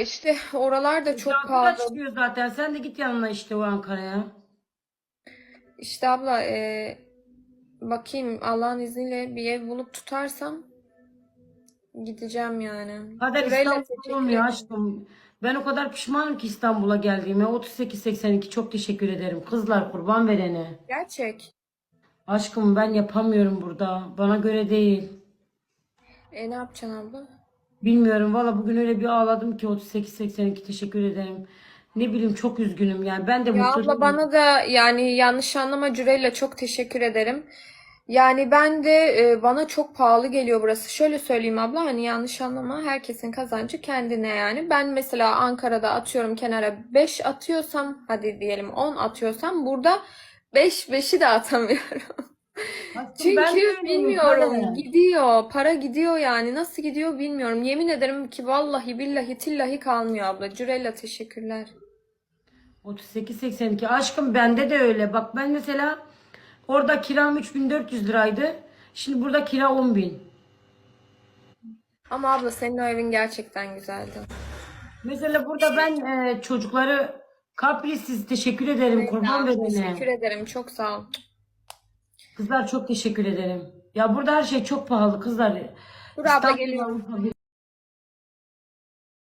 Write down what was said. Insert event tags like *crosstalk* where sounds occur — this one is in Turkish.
İşte oralar da çok da pahalı. çıkıyor zaten. Sen de git yanına işte o Ankara'ya. İşte abla e, bakayım Allah'ın izniyle bir ev bulup tutarsam gideceğim yani. Kader İstanbul teşekkür olmuyor ederim. aşkım. Ben o kadar pişmanım ki İstanbul'a geldiğime. 38-82 çok teşekkür ederim. Kızlar kurban verene. Gerçek. Aşkım ben yapamıyorum burada. Bana göre değil. E ne yapacaksın abla? Bilmiyorum valla bugün öyle bir ağladım ki 38-82 teşekkür ederim. Ne bileyim çok üzgünüm yani. Ben de Ya mutlu abla değilim. bana da yani yanlış anlama Cüreyla çok teşekkür ederim. Yani ben de e, bana çok pahalı geliyor burası. Şöyle söyleyeyim abla hani yanlış anlama herkesin kazancı kendine yani. Ben mesela Ankara'da atıyorum kenara 5 atıyorsam hadi diyelim 10 atıyorsam burada 5 5'i de atamıyorum. *laughs* Çünkü bilmiyorum Kader. gidiyor para gidiyor yani nasıl gidiyor bilmiyorum. Yemin ederim ki vallahi billahi tillahi kalmıyor abla. Cüreyla teşekkürler. 38-82 aşkım bende de öyle. Bak ben mesela orada kiram 3400 liraydı. Şimdi burada kira 10.000. Ama abla senin o evin gerçekten güzeldi. Mesela burada ben e, çocukları kaprisiz teşekkür ederim kurban verene. Teşekkür ederim. Çok sağ ol. Kızlar çok teşekkür ederim. Ya burada her şey çok pahalı kızlar. Dur abla İstanbul, geliyorum.